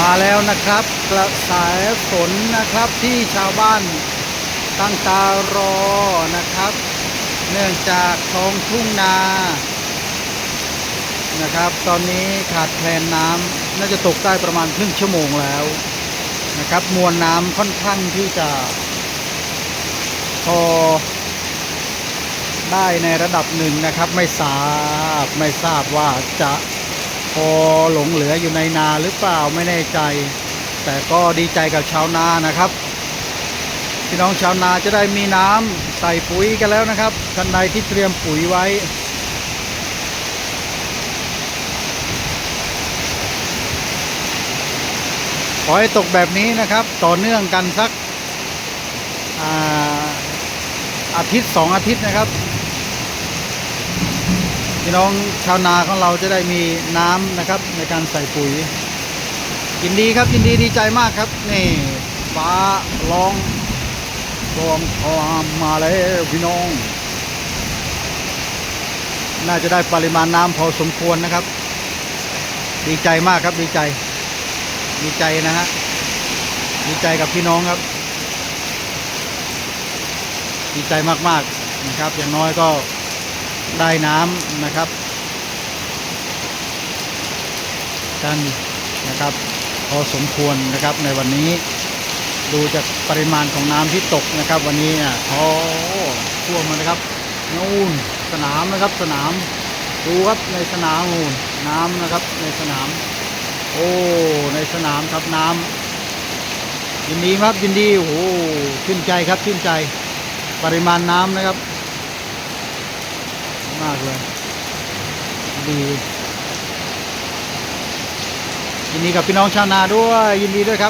มาแล้วนะครับ กระแสฝนนะครับที่ชาวบ้านตั้งตารอนะครับ เนื่องจากท้องทุ่งนานะครับ ตอนนี้ขาดแคลนน้ำน่าจะตกได้ประมาณครึ่งชั่วโมงแล้วนะครับมวลน้ำค่อนข้างที่จะ พอได้ในระดับหนึ่งนะครับ ไม่ทราบไม่ทราบว่าจะ พอหลงเหลืออยู่ในนาหรือเปล่าไม่แน่ใจ แต่ก็ดีใจกับชาวนานะครับพี่น้องชาวนาจะได้มีน้ำใส่ปุ๋ยกันแล้วนะครับท่านใดที่เตรียมปุ๋ยไว้ ขอให้ตกแบบนี้นะครับ ต่อเนื่องกันสักอาอาทิตย์สองอาทิตย์นะครับ พี่น้องชาวนาของเราจะได้มีน้ำนะครับในการใส่ปุ๋ยยินดีครับยินดีดีใจมากครับนี่ฟ้าร้องรวมความมาแล้วพี่น้อง น่าจะได้ปริมาณน้ำพอสมควรนะครับ ดีใจมากครับดีใจ ดีใจนะฮะดีใจกับพี่น้องครับ ดีใจมากๆนะครับ อย่างน้อยก็ ได้น้ำนะครับ กันนะครับ พอสมควรนะครับในวันนี้ ดูจากปริมาณของน้ำที่ตกนะครับ วันนี้อะโอ้ท่วมมานะครับนู่นสนามนะครับสนามดูครับในสนามนู่นน้ำนะครับในสนาม โอ้ในสนามครับน้ำยินดีครับยินดีโอ้โหชื่นใจครับชื่นใจปริมาณน้ำนะครับ มากเลย ดี ยินดีกับพี่น้องชาวนาด้วยยินดีด้วยครับ